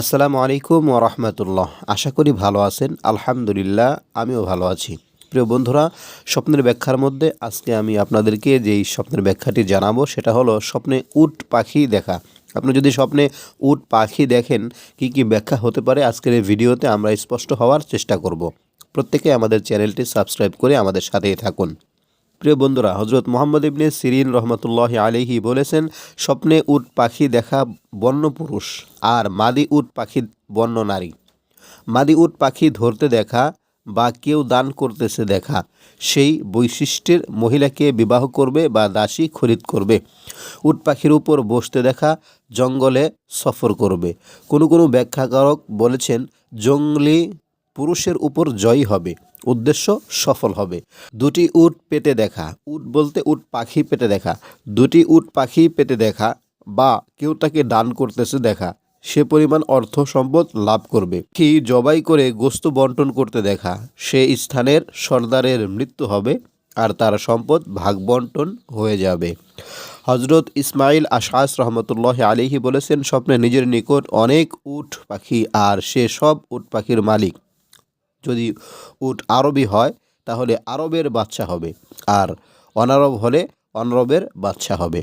আসসালামু আলাইকুম ও রহমতুল্লাহ। আশা করি ভালো আছেন। আলহামদুলিল্লাহ, আমিও ভালো আছি। প্রিয় বন্ধুরা, স্বপ্নের ব্যাখ্যার মধ্যে আজকে আমি আপনাদেরকে যেই স্বপ্নের ব্যাখ্যাটি জানাব, সেটা হলো স্বপ্নে উট পাখি দেখা। আপনি যদি স্বপ্নে উট পাখি দেখেন, কি কি ব্যাখ্যা হতে পারে আজকের এই ভিডিওতে আমরা স্পষ্ট হওয়ার চেষ্টা করব। প্রত্যেকে আমাদের চ্যানেলটি সাবস্ক্রাইব করে আমাদের সাথেই থাকুন। প্রিয় বন্ধুরা হজরত মোহাম্মদ ইবনে সিরিন রহমতুল্লাহ আলিহি বলেছেন, স্বপ্নে উট পাখি দেখা বন্য পুরুষ আর মাদি উট পাখি বন্য নারী। মাদি উট পাখি ধরতে দেখা বা কেউ দান করতেছে দেখা, সেই বৈশিষ্ট্যের মহিলাকে বিবাহ করবে বা দাসী খরিদ করবে। উট পাখির উপর বসতে দেখা, জঙ্গলে সফর করবে। কোনো কোনো ব্যাখ্যাকারক বলেছেন, জঙ্গলি পুরুষের উপর জয়ী হবে। উদ্দেশ্য সফল হবে। দুটি উট পেটে দেখা। উট বলতে উট পাখি পেটে দেখা। দুটি উট পাখি পেটে দেখা বা কেউ তাকে দান করতেছে দেখা। সে পরিমাণ অর্থ সম্পদ লাভ করবে। কি জবাই করে গোস্ত বন্টন করতে দেখা। সে স্থানের সর্দারের মৃত্যু হবে আর তার সম্পদ ভাগ বন্টন হয়ে যাবে। হজরত ইসমাইল আশাস রহমতুল্লাহ আলিহি বলেছেন, স্বপ্নে নিজের নিকট অনেক উট পাখি আর সে সব উট পাখির মালিক। যদি উট আরবি হয়, তাহলে আরবের বাচ্চা হবে। আর অনারব হলে অনরবের বাচ্চা হবে।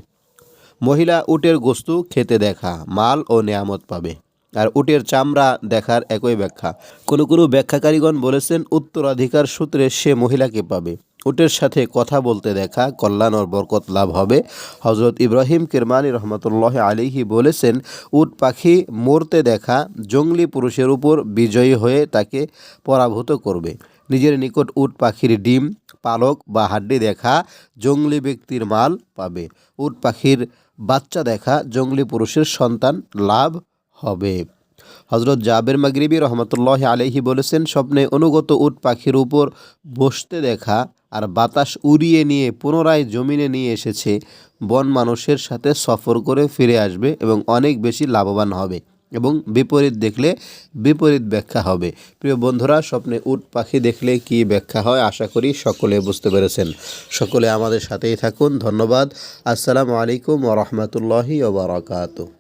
মহিলা উটের গোস্তু খেতে দেখা, মাল ও নেয়ামত পাবে। আর উটের চামড়া দেখার একই ব্যাখ্যা। কোনো কোনো ব্যাখ্যাকারীগণ বলেছেন, উত্তরাধিকার সূত্রে সে মহিলাকে পাবে। উটের সাথে কথা বলতে দেখা, কল্যাণ ও বরকত লাভ হবে। হজরত ইব্রাহিম কিরমানি রহমতুল্লাহ আলিহি বলেছেন, উট পাখি মরতে দেখা জঙ্গলি পুরুষের উপর বিজয়ী হয়ে তাকে পরাভূত করবে। নিজের নিকট উট পাখির ডিম, পালক বা হাড্ডি দেখা জঙ্গলি ব্যক্তির মাল পাবে। উট পাখির বাচ্চা দেখা জঙ্গলি পুরুষের সন্তান লাভ হবে। হজরত জাবের মাগরিবি রহমতুল্লাহ আলহি বলেছেন, স্বপ্নে অনুগত উট পাখির উপর বসতে দেখা আর বাতাস উড়িয়ে নিয়ে, পুনরায় জমিনে নিয়ে এসেছে, বন মানুষের সাথে সফর করে ফিরে আসবে এবং অনেক বেশি লাভবান হবে এবং বিপরীত দেখলে বিপরীত ব্যাখ্যা হবে। প্রিয় বন্ধুরা, স্বপ্নে উট পাখি দেখলে কি ব্যাখ্যা হয়? আশা করি সকলে বুঝতে পেরেছেন। সকলে আমাদের সাথেই থাকুন। ধন্যবাদ। আসসালামু আলাইকুম ওরহমতুল্লাহি ওবরাকাতু